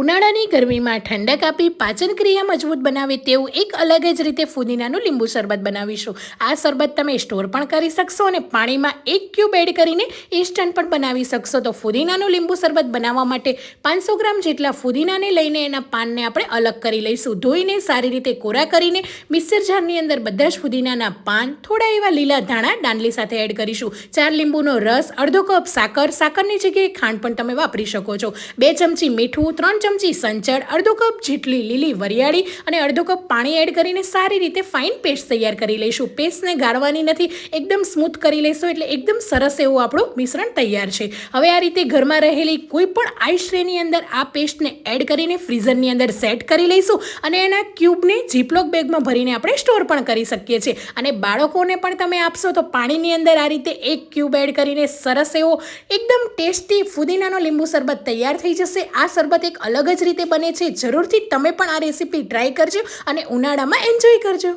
ઉનાળાની ગરમીમાં ઠંડક આપી પાચન ક્રિયા મજબૂત બનાવે તેવું એક અલગ જ રીતે ફુદીનાનું લીંબુ શરબત બનાવીશું. આ શરબત તમે સ્ટોર પણ કરી શકશો અને પાણીમાં એક ક્યુબ એડ કરીને ઇન્સ્ટન્ટ પણ બનાવી શકશો. તો ફુદીનાનું લીંબુ શરબત બનાવવા માટે પાંચસો ગ્રામ જેટલા ફુદીનાને લઈને એના પાનને આપણે અલગ કરી લઈશું. ધોઈને સારી રીતે કોરા કરીને મિક્સર જારની અંદર બધા જ ફુદીનાના પાન, થોડા એવા લીલા ધાણા દાંડલી સાથે એડ કરીશું. ચાર લીંબુનો રસ, અડધો કપ સાકર, સાકરની જગ્યાએ ખાંડ પણ તમે વાપરી શકો છો. બે ચમચી મીઠું, ત્રણ ચમચી સંચળ, અડધો કપ જેટલી લીલી વરિયાળી અને અડધો કપ પાણી એડ કરીને સારી રીતે ફાઇન પેસ્ટ તૈયાર કરી લઈશું. પેસ્ટને ગાળવાની નથી, એકદમ સ્મૂથ કરી લઈશું એટલે એકદમ સરસ એવું આપણું મિશ્રણ તૈયાર છે. હવે આ રીતે ઘરમાં રહેલી કોઈ પણ આઈસ ટ્રેની અંદર આ પેસ્ટને એડ કરીને ફ્રીઝરની અંદર સેટ કરી લઈશું અને એના ક્યુબને જીપલોક બેગમાં ભરીને આપણે સ્ટોર પણ કરી શકીએ છીએ. અને બાળકોને પણ તમે આપશો તો પાણીની અંદર આ રીતે એક ક્યુબ એડ કરીને સરસ એવો એકદમ ટેસ્ટી ફુદીનાનો લીંબુ શરબત તૈયાર થઈ જશે. આ શરબત એક અલગ જ રીતે બને છે. જરૂરથી તમે પણ આ રેસીપી ટ્રાય કરજો અને ઉનાળામાં એન્જોય કરજો.